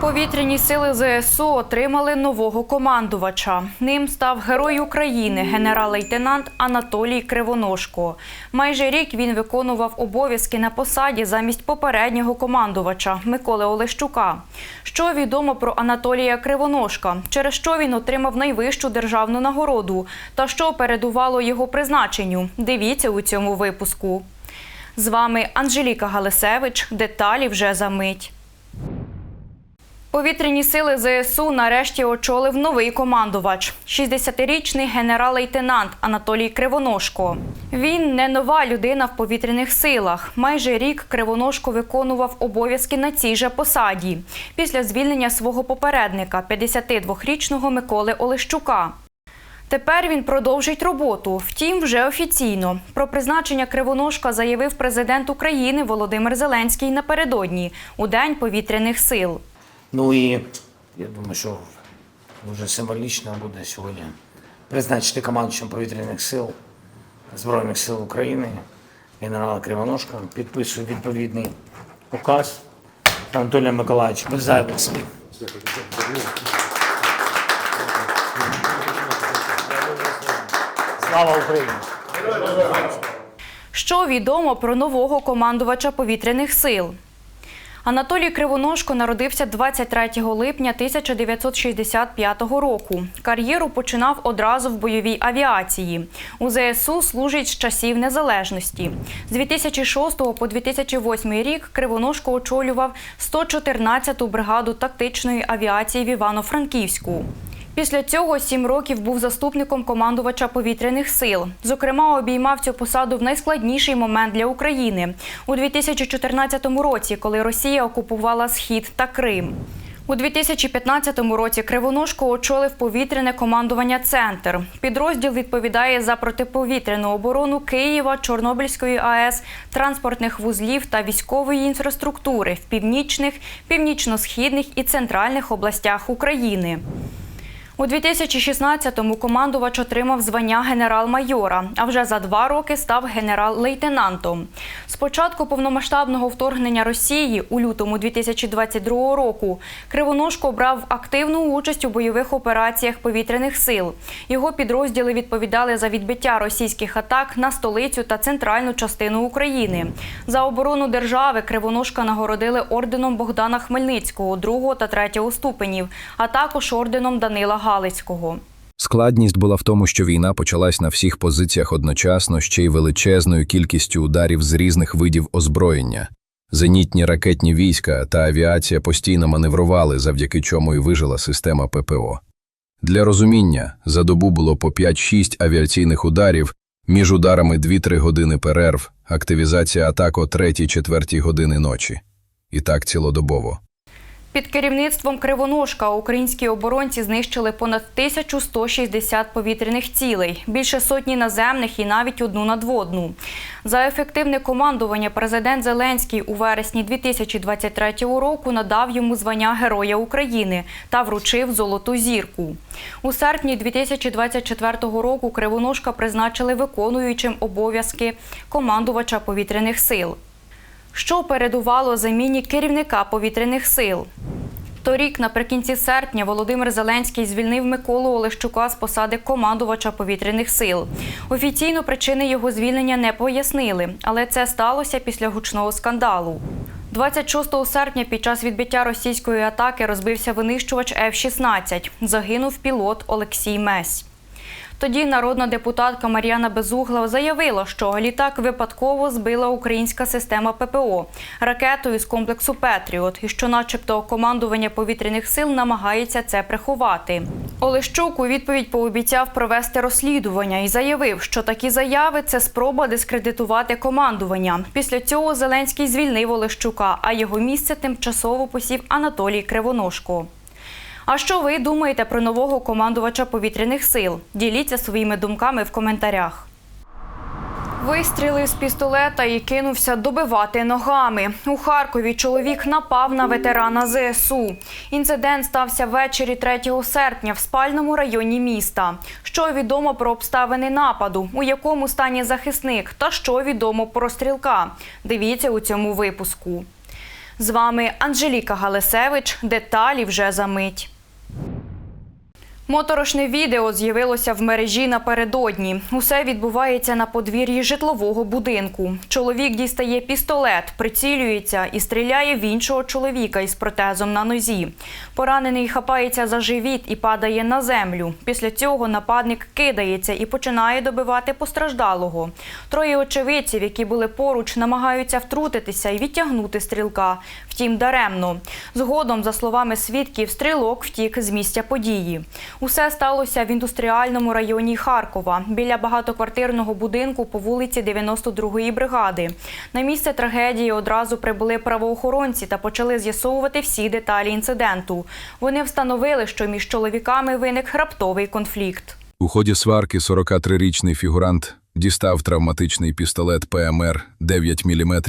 Повітряні сили ЗСУ отримали нового командувача. Ним став герой України, генерал-лейтенант Анатолій Кривоножко. Майже рік він виконував обов'язки на посаді замість попереднього командувача Миколи Олещука. Що відомо про Анатолія Кривоножка, через що він отримав найвищу державну нагороду та що передувало його призначенню? Дивіться у цьому випуску. З вами Анжеліка Галисевич. Деталі вже за мить. Повітряні сили ЗСУ нарешті очолив новий командувач – 60-річний генерал-лейтенант Анатолій Кривоножко. Він не нова людина в повітряних силах. Майже рік Кривоножко виконував обов'язки на цій же посаді після звільнення свого попередника, 52-річного Миколи Олещука. Тепер він продовжить роботу, втім, вже офіційно. Про призначення Кривоножка заявив президент України Володимир Зеленський напередодні у День повітряних сил. Ну і я думаю, що дуже символічно буде сьогодні призначити командуючим повітряних сил Збройних сил України генерала Кривоножка. Підписую відповідний указ Анатолія Миколаївича. Зайвих слів. Слава Україні! Що відомо про нового командувача повітряних сил? Анатолій Кривоножко народився 23 липня 1965 року. Кар'єру починав одразу в бойовій авіації. У ЗСУ служить з часів незалежності. З 2006 по 2008 рік Кривоножко очолював 114-ту бригаду тактичної авіації в Івано-Франківську. Після цього сім років був заступником командувача повітряних сил. Зокрема, обіймав цю посаду в найскладніший момент для України у 2014 році, коли Росія окупувала Схід та Крим. У 2015 році Кривоножко очолив повітряне командування Центр. Підрозділ відповідає за протиповітряну оборону Києва, Чорнобильської АЕС, транспортних вузлів та військової інфраструктури в північних, північно-східних і центральних областях України. У 2016-му командувач отримав звання генерал-майора, а вже за два роки став генерал-лейтенантом. З початку повномасштабного вторгнення Росії у лютому 2022 року Кривоножко брав активну участь у бойових операціях повітряних сил. Його підрозділи відповідали за відбиття російських атак на столицю та центральну частину України. За оборону держави Кривоножка нагородили орденом Богдана Хмельницького другого та третього ступенів, а також орденом Данила Галицького. Складність була в тому, що війна почалась на всіх позиціях одночасно ще й величезною кількістю ударів з різних видів озброєння. Зенітні ракетні війська та авіація постійно маневрували, завдяки чому і вижила система ППО. Для розуміння, за добу було по 5-6 авіаційних ударів, між ударами 2-3 години перерв, активізація атак о 3-4 години ночі. І так цілодобово. Під керівництвом Кривоножка українські оборонці знищили понад 1160 повітряних цілей, більше сотні наземних і навіть одну надводну. За ефективне командування президент Зеленський у вересні 2023 року надав йому звання Героя України та вручив золоту зірку. У серпні 2024 року Кривоножка призначили виконуючим обов'язки командувача повітряних сил. Що передувало заміні керівника повітряних сил? Торік, наприкінці серпня, Володимир Зеленський звільнив Миколу Олещука з посади командувача повітряних сил. Офіційно причини його звільнення не пояснили, але це сталося після гучного скандалу. 26 серпня під час відбиття російської атаки розбився винищувач F-16. Загинув пілот Олексій Месь. Тоді народна депутатка Мар'яна Безугла заявила, що літак випадково збила українська система ППО ракетою з комплексу Петріот, і що, начебто, командування повітряних сил намагається це приховати. Олещук у відповідь пообіцяв провести розслідування і заявив, що такі заяви це спроба дискредитувати командування. Після цього Зеленський звільнив Олещука, а його місце тимчасово посів Анатолій Кривоножко. А що ви думаєте про нового командувача повітряних сил? Діліться своїми думками в коментарях. Вистрілив з пістолета і кинувся добивати ногами. У Харкові чоловік напав на ветерана ЗСУ. Інцидент стався ввечері 3 серпня в спальному районі міста. Що відомо про обставини нападу, у якому стані захисник, та що відомо про стрілка. Дивіться у цьому випуску. З вами Анжеліка Галисевич. Деталі вже за мить. Моторошне відео з'явилося в мережі напередодні. Усе відбувається на подвір'ї житлового будинку. Чоловік дістає пістолет, прицілюється і стріляє в іншого чоловіка із протезом на нозі. Поранений хапається за живіт і падає на землю. Після цього нападник кидається і починає добивати постраждалого. Троє очевидців, які були поруч, намагаються втрутитися і відтягнути стрілка. Втім, даремно. Згодом, за словами свідків, стрілок втік з місця події. Усе сталося в індустріальному районі Харкова біля багатоквартирного будинку по вулиці 92-ї бригади. На місце трагедії одразу прибули правоохоронці та почали з'ясовувати всі деталі інциденту. Вони встановили, що між чоловіками виник раптовий конфлікт. У ході сварки 43-річний фігурант дістав травматичний пістолет ПМР 9 мм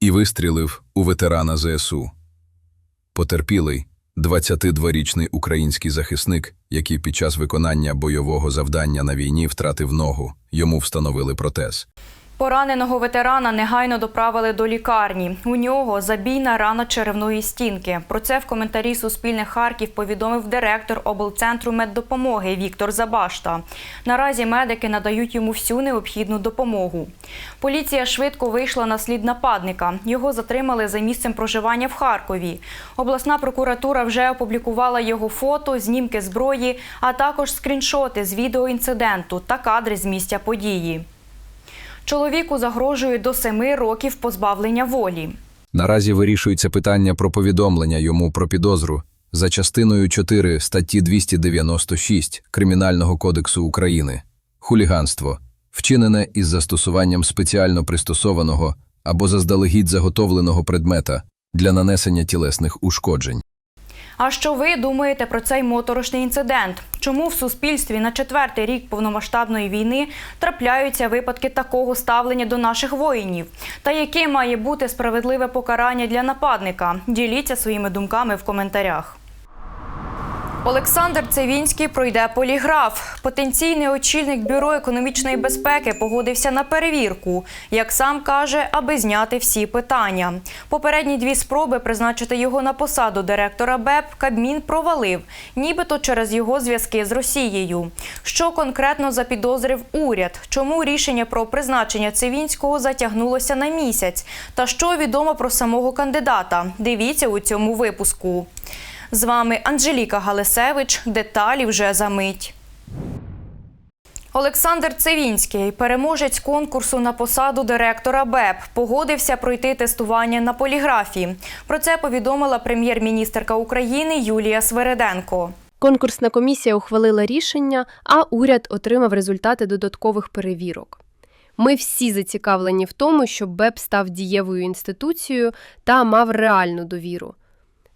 і вистрілив у ветерана ЗСУ. Потерпілий – 22-річний український захисник, який під час виконання бойового завдання на війні втратив ногу. Йому встановили протез. Пораненого ветерана негайно доправили до лікарні. У нього забійна рана черевної стінки. Про це в коментарі Суспільних Харків повідомив директор облцентру меддопомоги Віктор Забашта. Наразі медики надають йому всю необхідну допомогу. Поліція швидко вийшла на слід нападника. Його затримали за місцем проживання в Харкові. Обласна прокуратура вже опублікувала його фото, знімки зброї, а також скріншоти з відео інциденту та кадри з місця події. Чоловіку загрожує до семи років позбавлення волі. Наразі вирішується питання про повідомлення йому про підозру за частиною 4 статті 296 Кримінального кодексу України хуліганство, вчинене із застосуванням спеціально пристосованого або заздалегідь заготовленого предмета для нанесення тілесних ушкоджень. А що ви думаєте про цей моторошний інцидент? Чому в суспільстві на четвертий рік повномасштабної війни трапляються випадки такого ставлення до наших воїнів? Та яке має бути справедливе покарання для нападника? Діліться своїми думками в коментарях. Олександр Цивінський пройде поліграф. Потенційний очільник бюро економічної безпеки погодився на перевірку, як сам каже, аби зняти всі питання. Попередні дві спроби призначити його на посаду директора БЕП Кабмін провалив, нібито через його зв'язки з Росією. Що конкретно запідозрив уряд? Чому рішення про призначення Цивінського затягнулося на місяць? Та що відомо про самого кандидата? Дивіться у цьому випуску. З вами Анжеліка Галисевич. Деталі вже за мить. Олександр Цивінський, переможець конкурсу на посаду директора БЕП, погодився пройти тестування на поліграфі. Про це повідомила прем'єр-міністерка України Юлія Свереденко. Конкурсна комісія ухвалила рішення, а уряд отримав результати додаткових перевірок. Ми всі зацікавлені в тому, щоб БЕП став дієвою інституцією та мав реальну довіру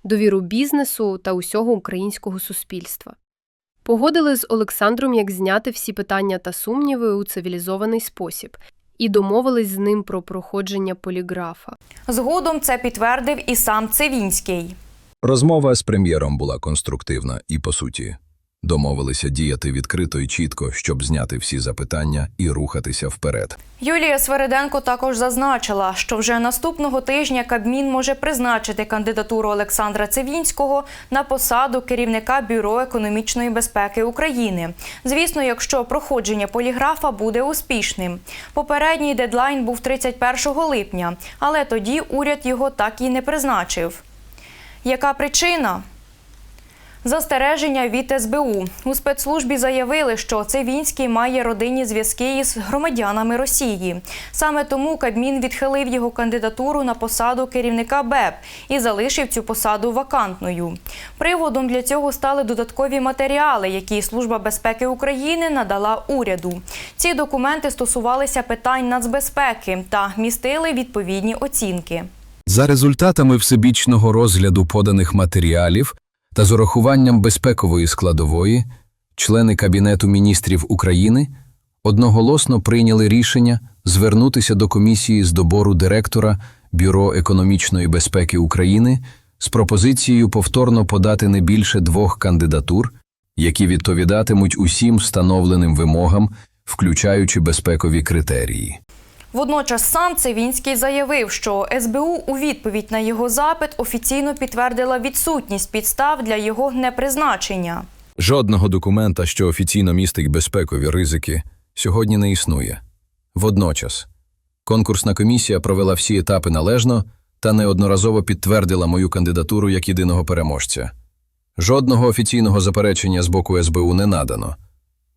довіру бізнесу та усього українського суспільства. Погодили з Олександром, як зняти всі питання та сумніви у цивілізований спосіб, і домовились з ним про проходження поліграфа. Згодом це підтвердив і сам Цивінський. Розмова з прем'єром була конструктивна і, по суті, домовилися діяти відкрито і чітко, щоб зняти всі запитання і рухатися вперед. Юлія Свериденко також зазначила, що вже наступного тижня Кабмін може призначити кандидатуру Олександра Цивінського на посаду керівника Бюро економічної безпеки України. Звісно, якщо проходження поліграфа буде успішним. Попередній дедлайн був 31 липня, але тоді уряд його так і не призначив. Яка причина? Застереження від СБУ у спецслужбі заявили, що Цивінський має родинні зв'язки із громадянами Росії. Саме тому Кабмін відхилив його кандидатуру на посаду керівника БЕП і залишив цю посаду вакантною. Приводом для цього стали додаткові матеріали, які Служба безпеки України надала уряду. Ці документи стосувалися питань нацбезпеки та містили відповідні оцінки. За результатами всебічного розгляду поданих матеріалів та з урахуванням безпекової складової, члени Кабінету міністрів України одноголосно прийняли рішення звернутися до комісії з добору директора Бюро економічної безпеки України з пропозицією повторно подати не більше двох кандидатур, які відповідатимуть усім встановленим вимогам, включаючи безпекові критерії. Водночас сам Цивінський заявив, що СБУ у відповідь на його запит офіційно підтвердила відсутність підстав для його непризначення. Жодного документа, що офіційно містить безпекові ризики, сьогодні не існує. Водночас, конкурсна комісія провела всі етапи належно та неодноразово підтвердила мою кандидатуру як єдиного переможця. Жодного офіційного заперечення з боку СБУ не надано.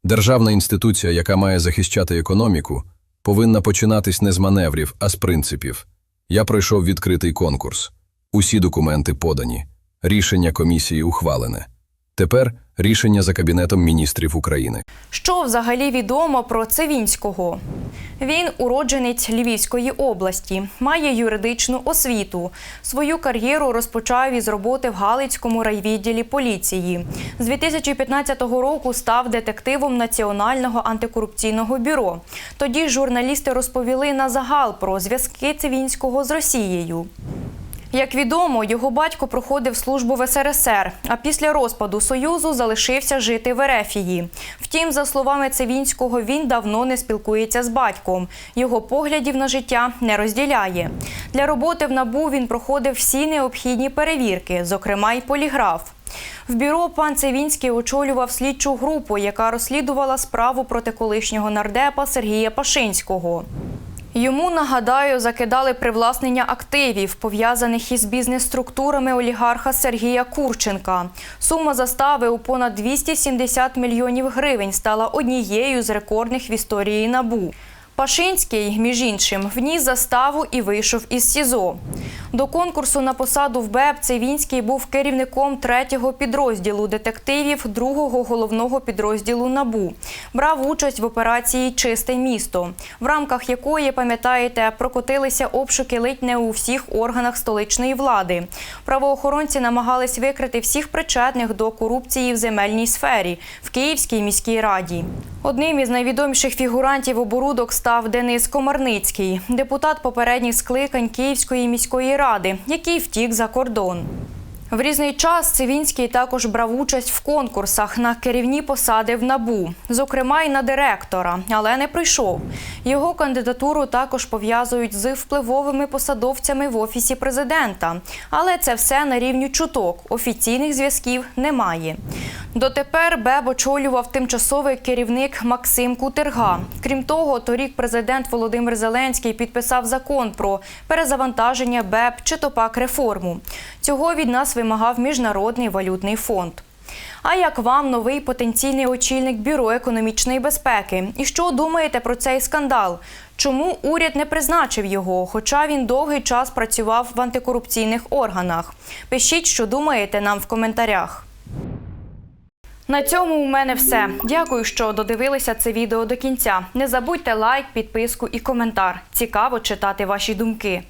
Державна інституція, яка має захищати економіку, повинна починатись не з маневрів, а з принципів. Я пройшов відкритий конкурс. Усі документи подані. Рішення комісії ухвалене. Тепер рішення за Кабінетом міністрів України. Що взагалі відомо про Цивінського? Він уродженець Львівської області, має юридичну освіту. Свою кар'єру розпочав із роботи в Галицькому райвідділі поліції. З 2015 року став детективом Національного антикорупційного бюро. Тоді журналісти розповіли на загал про зв'язки Цивінського з Росією. Як відомо, його батько проходив службу в СРСР, а після розпаду Союзу залишився жити в Ерефії. Втім, за словами Цивінського, він давно не спілкується з батьком. Його поглядів на життя не розділяє. Для роботи в НАБУ він проходив всі необхідні перевірки, зокрема й поліграф. В бюро пан Цивінський очолював слідчу групу, яка розслідувала справу проти колишнього нардепа Сергія Пашинського. Йому нагадаю, закидали привласнення активів, пов'язаних із бізнес-структурами олігарха Сергія Курченка. Сума застави у понад 270 мільйонів гривень стала однією з рекордних в історії набу. Пашинський, між іншим, вніс заставу і вийшов із СІЗО. До конкурсу на посаду в БЕП Цивінський був керівником третього підрозділу детективів другого головного підрозділу НАБУ. Брав участь в операції Чисте місто, в рамках якої, пам'ятаєте, прокотилися обшуки ледь не у всіх органах столичної влади. Правоохоронці намагались викрити всіх причетних до корупції в земельній сфері в Київській міській раді. Одним із найвідоміших фігурантів оборудок став Денис Комарницький, депутат попередніх скликань Київської міської ради, який втік за кордон. В різний час Цивінський також брав участь в конкурсах на керівні посади в НАБУ, зокрема й на директора, але не прийшов. Його кандидатуру також пов'язують з впливовими посадовцями в офісі президента. Але це все на рівні чуток. Офіційних зв'язків немає. Дотепер БЕБ очолював тимчасовий керівник Максим Кутерга. Крім того, торік президент Володимир Зеленський підписав закон про перезавантаження БЕБ чи то пак реформу. Цього від вимагав Міжнародний валютний фонд. А як вам новий потенційний очільник бюро економічної безпеки? І що думаєте про цей скандал? Чому уряд не призначив його, хоча він довгий час працював в антикорупційних органах? Пишіть, що думаєте нам в коментарях. На цьому у мене все. Дякую, що додивилися це відео до кінця. Не забудьте лайк, підписку і коментар. Цікаво читати ваші думки.